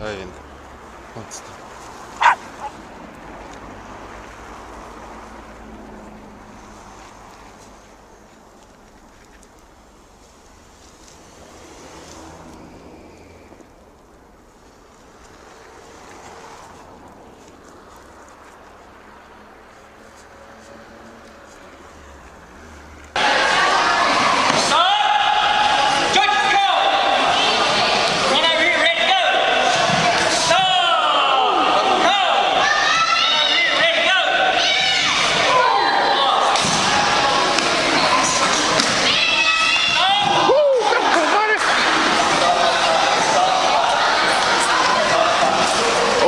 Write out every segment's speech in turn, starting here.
Aynen. Attık.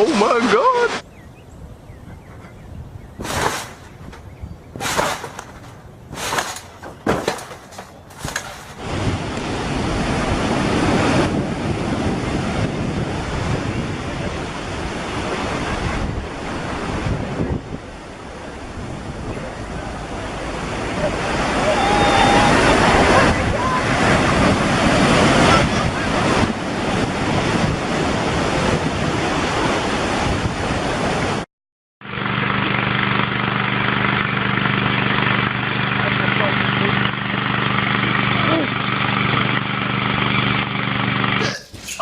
Oh my god!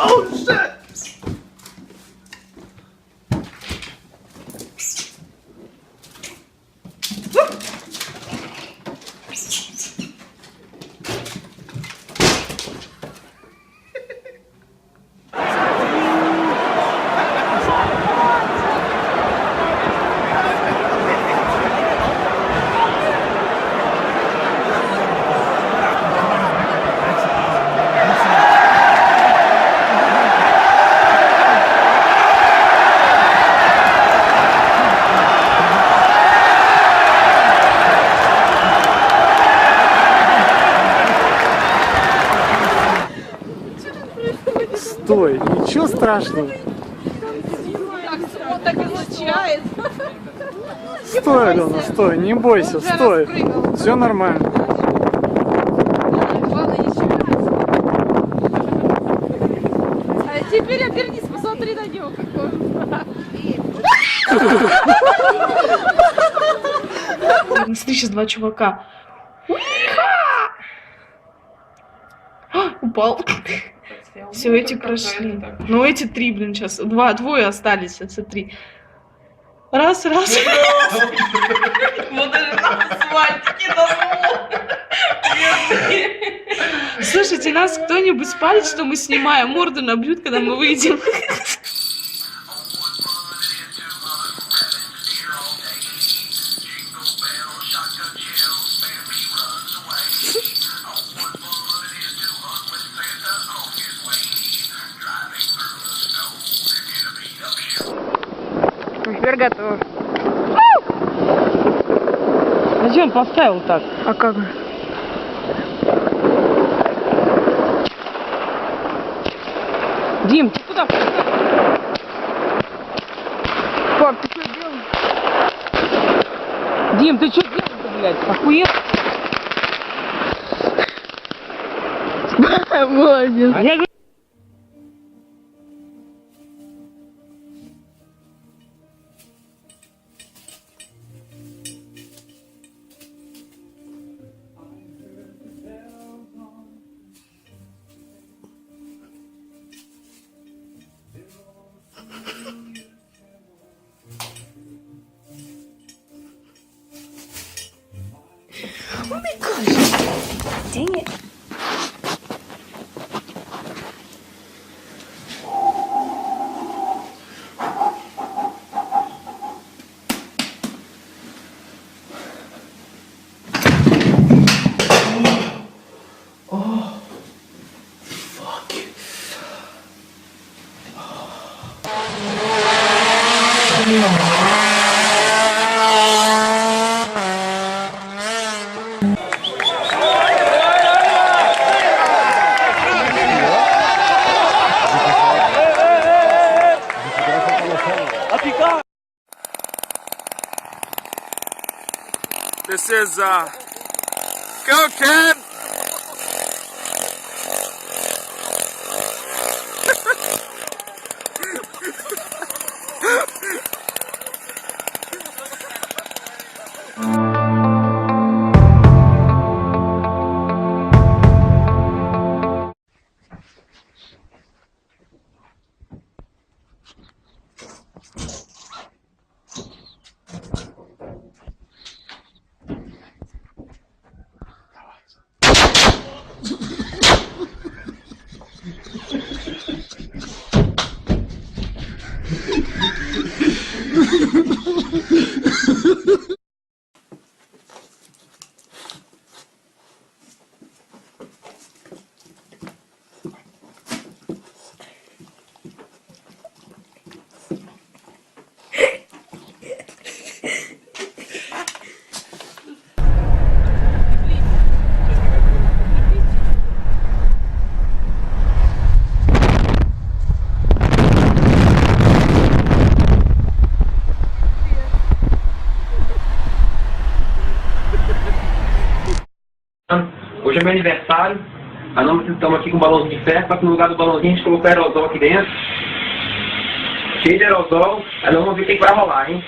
Oh ничего страшного. Он так изучает. Стой, Алена, стой, не бойся, стой. Все нормально. А теперь обернись, посмотри на него, какой он. Смотри, сейчас два чувака. А, Упал. Все, эти прошли. Ну, эти три, блин, сейчас. Два, двое остались, сейчас три. Раз, раз. Вот даже на асфальтике Слушайте, нас кто-нибудь спалит, что мы снимаем морду набьют, когда мы выйдем. Теперь готов. Зачем поставил так? А как? Дим, ты куда? Пап, ты что делаешь? Дим, ты что делаешь, блядь? Охуел? Молодец. Я говорю, Oh my gosh. Dang it. Yeah. This is uh Go Ken! Hoje é meu aniversário, A nós estamos aqui com um balãozinho de ferro, só que no lugar do balãozinho a gente colocou aerosol aqui dentro. Cheio de aerosol, aí nós vamos ver o que é vai rolar, hein?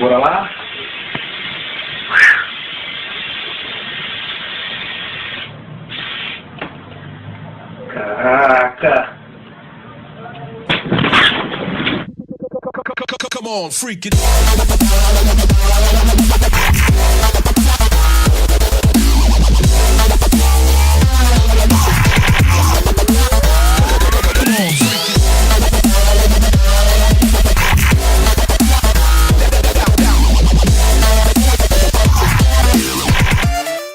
Lá. Caraca! Come on, freak it.